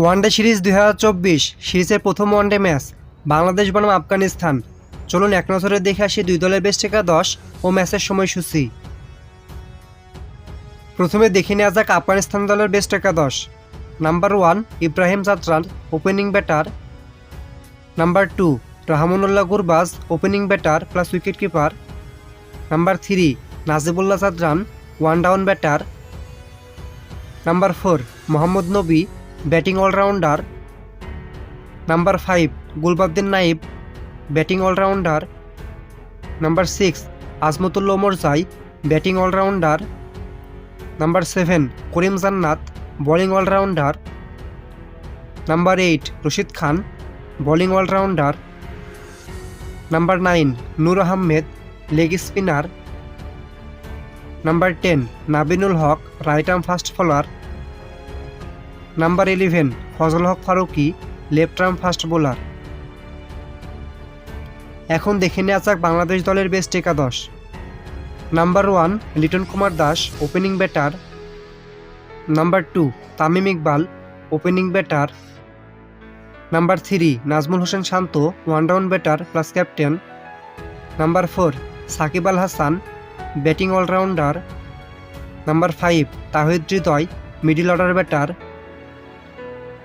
One day series দুই হাজার চব্বিশ, সিরিজের প্রথম ওয়ানডে ম্যাচ বাংলাদেশ বনাম আফগানিস্তান। চলুন এক নজরে দেখে আসি দুই দলের বেস্ট দশ ও ম্যাচের সময়সূচি। প্রথমে দেখে নেওয়া যাক আফগানিস্তান দলের বেস্ট দশ number one, Ibrahim Zadran opening batter. Number two, Rahmanullah Gurbaz, opening batter plus wicket keeper number three, Najibullah Zadran, one down batter. Number four, Mohammad Nabi batting allrounder number five Gulbadin Naib, batting allrounder number six Azmatullah Omarzai batting allrounder number seven Karim Janat, bowling allrounder number eight Rashid Khan, bowling allrounder number nine Noor Ahmed, leg spinner number ten Naveenul Haq, right arm fast follower number eleven Fazal Haq Farooqi, left arm fast bowler. এখন দেখে নেওয়া যাক বাংলাদেশ দলের best একাদশ। Number one Liton Kumar Das opening batter number two Tamim Iqbal opening batter number three Najmul Hossain Shanto one down batter plus captain number four Shakib Al Hasan batting allrounder number five Towhid Hridoy middle order batter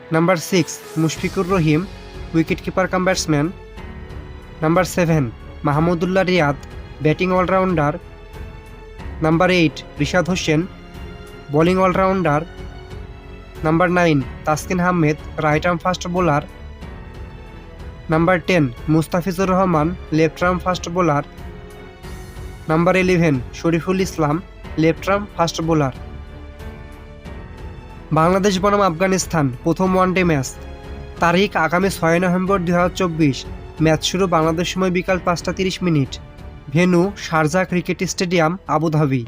number six Mushfiqur Rahim wicket keeper cum batsman number seven Mahmudullah Riyad batting allrounder number eight Rishad Hossain bowling allrounder number nine Taskin Ahmed right arm fast bowler number ten Mustafizur Rahman left arm fast bowler number eleven Shoriful Islam left arm fast bowler Bangladesh বনাম আফগানিস্তান, প্রথম one day match তারিখ আগামী ছয় November দু হাজার চব্বিশ। Match শুরু বাংলাদেশ সময় বিকাল পাঁচটা তিরিশ minute. Venue Sharjah cricket stadium, Abu Dhabi.